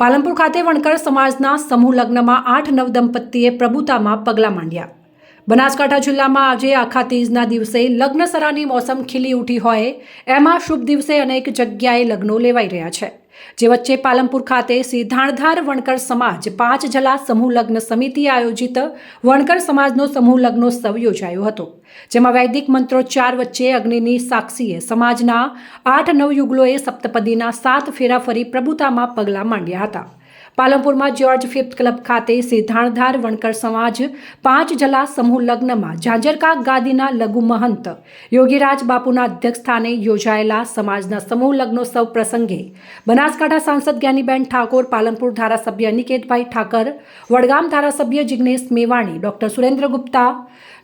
પાલનપુર ખાતે વણકર સમાજના સમૂહ લગ્નમાં આઠ નવ દંપતીએ પ્રભુતામાં પગલાં માંડ્યા. બનાસકાંઠા જિલ્લામાં આજે આખા તીજના દિવસે લગ્નસરાની મોસમ ખીલી ઉઠી હોય, એમાં શુભ દિવસે અનેક જગ્યાએ લગ્નો લેવાઈ રહ્યા છે. જે વચ્ચે પાલનપુર ખાતે સિદ્ધાણધાર વણકર સમાજ પાંચ જલા સમૂહ લગ્ન સમિતિ આયોજિત વણકર સમાજનો સમૂહ લગ્નોત્સવ યોજાયો હતો, જેમાં વૈદિક મંત્રોચ્ચાર વચ્ચે અગ્નિની સાક્ષીએ સમાજના આઠ નવ યુગલોએ સપ્તપદીના સાત ફેરા ફરી પ્રભુતામાં પગલાં માંડ્યા હતા. પાલનપુરમાં જ્યોર્જ ફિફ્થ ક્લબ ખાતે સિદ્ધાણધાર વણકર સમાજ પાંચ જલા સમૂહ લગ્નમાં ઝાંઝરકા ગાદીના લઘુ મહંત યોગીરાજ બાપુના અધ્યક્ષસ્થાને યોજાયેલા સમાજના સમૂહ લગ્નોત્સવ પ્રસંગે બનાસકાંઠા સાંસદ જ્ઞાનીબેન ઠાકોર, પાલનપુર ધારાસભ્ય અનિકેતભાઈ ઠાકર, વડગામ ધારાસભ્ય જિજ્ઞેશ મેવાણી, ડોક્ટર સુરેન્દ્ર ગુપ્તા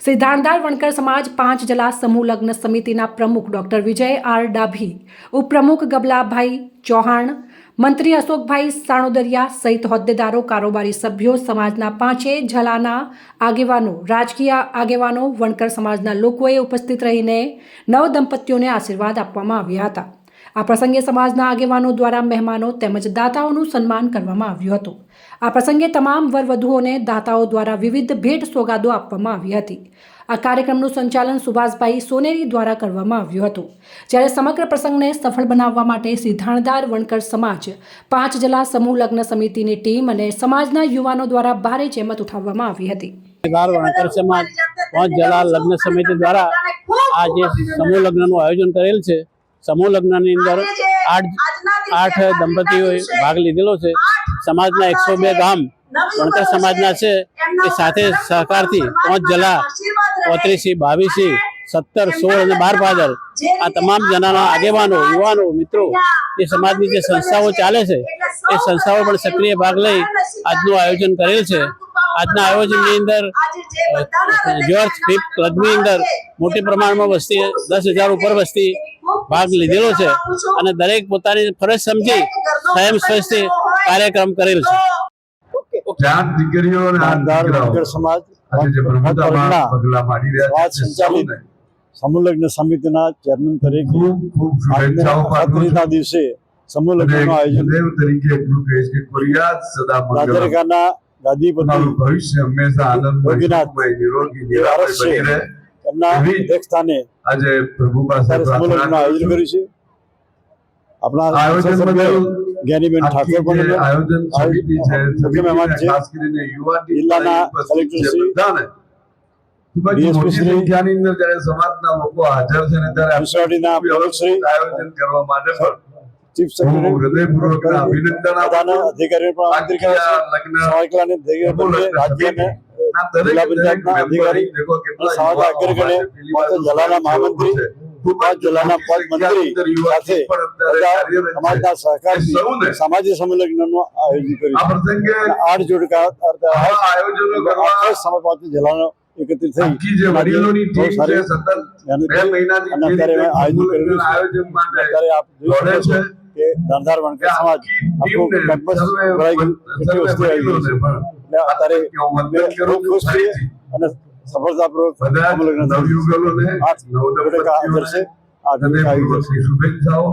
સિદ્ધાંતદાર વણકર સમાજ પાંચ જલા સમૂહ લગ્ન સમિતિના પ્રમુખ ડોક્ટર વિજય આર ડાભી, ઉપપ્રમુખ ગબલાભાઈ ચૌહાણ મંત્રી અશોકભાઈ સાણોદરિયા સહિત હોદ્દેદારો, કારોબારી સભ્યો, સમાજના પાંચે જલાના આગેવાનો, રાજકીય આગેવાનો, વણકર સમાજના લોકોએ ઉપસ્થિત રહીને નવ દંપતીઓને આશીર્વાદ આપવામાં આવ્યા હતા. આ પ્રસંગે સમાજના આગેવાનો દ્વારા મહેમાનો તેમજ દાતાઓનું સન્માન કરવામાં આવ્યું હતું. આ પ્રસંગે તમામ વરવધુઓને દાતાઓ દ્વારા વિવિધ ભેટ સોગાદો આપવામાં આવી હતી. આ કાર્યક્રમનું સંચાલન સુભાષભાઈ સોનેરી દ્વારા કરવામાં આવ્યું હતું. જ્યારે સમગ્ર પ્રસંગને સફળ બનાવવા માટે સિદ્ધાણદાર વણકર સમાજ, પાંચ જલા સમૂહ લગ્ન સમિતિની ટીમ અને સમાજના યુવાનો દ્વારા ભારે જહેમત ઉઠાવવામાં આવી હતી. સમાજ, પાંચ લગ્ન સમિતિ દ્વારા આ સમૂહ લગ્નનું આયોજન કરેલ છે સમૂહ લગ્નની અંદર આઠ આઠ દંપતીઓએ ભાગ લીધેલો છે. સમાજના એકસો બે ગામ વણકર સમાજના છે એ સાથે સહકારથી પાંચ જલા પોત્રીસી બાવીસી સત્તર સોળ અને બાર પાદર આ તમામ જણાના આગેવાનો યુવાનો મિત્રો એ સમાજની જે સંસ્થાઓ ચાલે છે એ સંસ્થાઓ પણ સક્રિય ભાગ લઈ આજનું આયોજન કરેલ છે. આજના આયોજનની અંદર જ્યોર્જ ફિફ્થ ક્લબની અંદર મોટી પ્રમાણમાં વસ્તી દસ હજાર ઉપર વસ્તી ભાગ લીધેલો છે અને દરેક પોતાની ફરજ સમજી સ્વયં સ્વસ્થી કાર્યક્રમ કરેલ છે. ચાર દીકરીઓ અને આઠ નામદાર દીકરાઓ. વણકર સમાજ આજે જે પ્રભુતામાં વણકરના પગલાં માંડી રહ્યા છે સમાજ સંચાલિત સૌને સમૂહ લગ્ન સમિતિના ચેરમેન તરીકે. ખાતરીના દિવસે સમૂહ આયોજન તરીકે ગાદીપતિ ભવિષ્ય હંમેશા આનંદ નિરોગી. બની રહે. એવી અધ્યક્ષ સ્થાને આજે પ્રભુ પાસે પ્રાર્થના આયોજન કર્યું છે આપણા આયોજન જ્ઞાનીબેન ઠાકોર પણ આયોજન છે મુખ્ય મહેમાન છે. ખાસ કરીને યુવા જિલ્લાના કલેક્ટર શ્રી, સમાજના લોકો હાજર છે આયોજન કરવા માટે પણ ચીફ સેક્રેટરી અભિનંદન. અધિકારીઓ પણ આમંત્રિત કર્યા છે રાજ્યને જિલ્લા પંચાયતના અધિકારી અગ્રગણ્ય, પાંચ જિલ્લાના મહામંત્રી, પાંચ જિલ્લાના પાંચ મંત્રી સાથે. સમાજના સહકારથી સામાજિક સંમેલનનું આયોજન કર્યું આઠ જોડકા પાંચ જિલ્લાનો એકત્રિત થઈ વડીલોની ટીમ છે સતત બે મહિનાથી આયોજન કર્યું અત્યારે આપ જોઈ શકો છે. કે ધંધાર વણકર સમાજ આખી કેમ્પસ ભરાઈ ગયું સર્વે આવી ગઈ છે. એટલે અત્યારે બહુ ખુશ છીએ અને સફળતાપૂર્વક બધા લગ્ન થયું. આઠ નવ જોડકા હાજર છે. આ જોડકા આવી ગયા. શુભેચ્છાઓ.